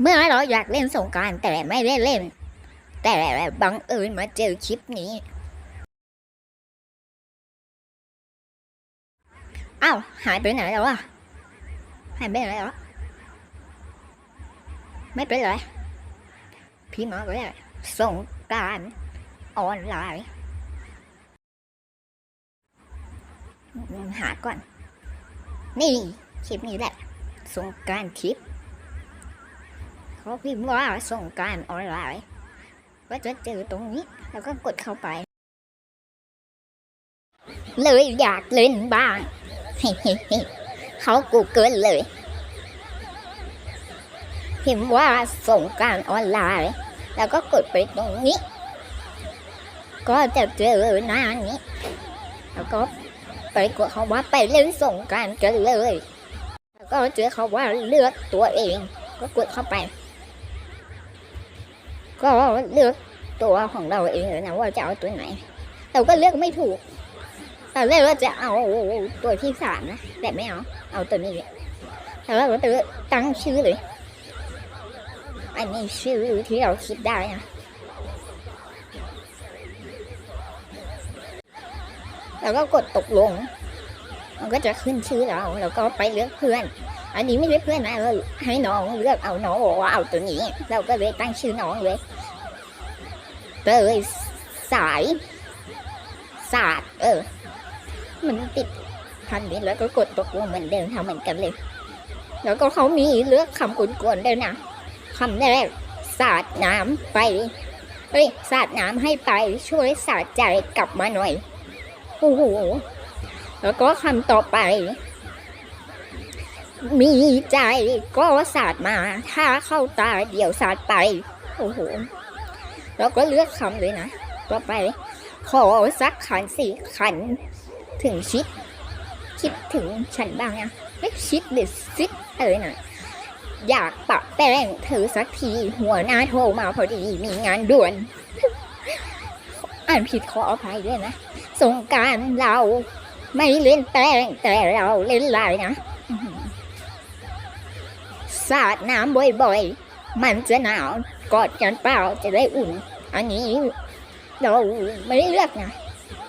เมื่อเราอยากเล่นสงการแต่ไม่ได้เล่น แต่บังเอิญมาเจอคลิปนี้อ้าวหายไปไหนแล้ววะหายไปไหนแล้วไม่เป็นไรพี่หมอก็ได้สงการออนไลน์ หาก่อน นี่คลิปนี้แหละสงการคลิป เขาพิมพ์ว่าส่งการออนไลน์ก็จะเจอตรงนี้ แล้วก็กดเข้าไป เลยอยากเล่นบ้างเขากูเกิลเลย พิมพ์ว่าส่งการออนไลน์ แล้วก็กดไปตรงนี้ ก็จะเจอหน้านี้ แล้วก็ไปกดเขาว่าไปเล่นส่งการกันเลย แล้วก็เจอเขาว่าเลือกตัวเอง ก็กดเข้าไป ก็เลือกตัวของเราเองเลยนะว่าจะเอาตัวไหน เราก็เลือกไม่ถูกตอนแรกว่าจะเอาตัวที่สามนะแต่ไม่เอาเอาตัวนี้แต่ว่าเราตั้งชื่อเลยอันนี้ชื่อที่เราคิดได้นะแล้วก็กดตกลง มันก็จะขึ้นชื่อเรา แล้วก็ไปเลือกเพื่อน อันนี้ไม่ใช่เพื่อนนะเราให้น้องเลือกเอาน้องเอาตัวนี้ เราก็เลยตั้งชื่อน้องเลยเตยสายศาสตร์เออ มันติดพันนี้แล้วก็กดตกลงเหมือนเดิมทำเหมือนกันเลย แล้วก็เขามีเลือกคำกวนๆด้วยนะคำแรกสาดน้ำไปเฮ้ยสาดน้ำให้ไปช่วยสาดใจกลับมาหน่อยโอ้โหแล้วก็คำต่อไป มีใจก็สาดมา ถ้าเข้าตาเดี๋ยวสาดไป โอ้โหแล้วก็เลือกคำเลยนะต่อไป ขอสักขันสี่ขัน ถึงชิด คิดถึงฉันบ้างนะเอ๊ะชิดหรือซิดอะไรนะอยากปะแป้งเธอสักที หัวหน้าโทรมาพอดีมีงานด่วน อ่านผิดขออภัยด้วยนะ สงการเราไม่เล่นแป้งแต่เราเล่นลายนะ สาดน้ำบ่อยๆ มันจะหนาวกอดกันเปล่าจะได้อุ่น อันนี้เราไม่ได้เลือกนะ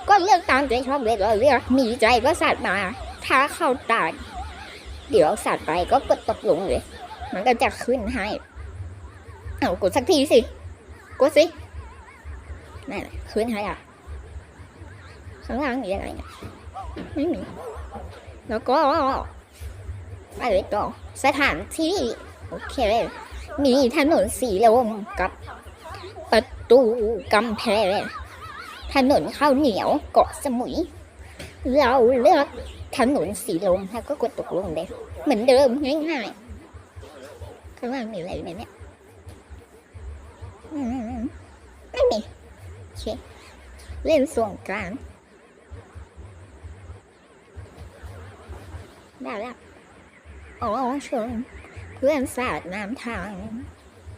ก็เลือกตามใจชอบเลยเราเลือกมีใจก็สัตว์มา ถ้าเข้าตาเดี๋ยวสัตว์ไปก็กดตกลงเลย มันก็จะขึ้นให้ เอากดสักทีสิ กดสินั่นขึ้นให้อะ ข้างล่างมีอะไรเนี่ยไม่มี แล้วก็ อะไรต่อสถานที่ โอเค มีถนนสีลมกับ ประตูกำแพงถนนข้าวเหนียวเกาะสมุย เราเลือกถนนสีลมแล้วก็กดตกลงเลยเหมือนเดิมง่ายๆข้างล่างมีอะไรไหมเนี่ยไม่มีโอเคเล่นส่วนกลางได้แล้ว อ๋อชวนเพื่อนสาดน้ำทาง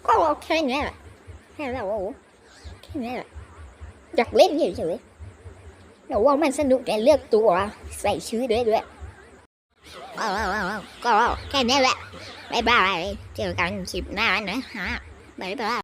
ก็แค่นี้แหละแค่เราแค่นี้แหละอยากเล่นเฉยๆแต่ว่ามันสนุกในเลือกตัวใส่ชื่อด้วยด้วยก็แค่นี้แหละบ๊ายบายเจอกันคลิปหน้านะฮะบ๊ายบาย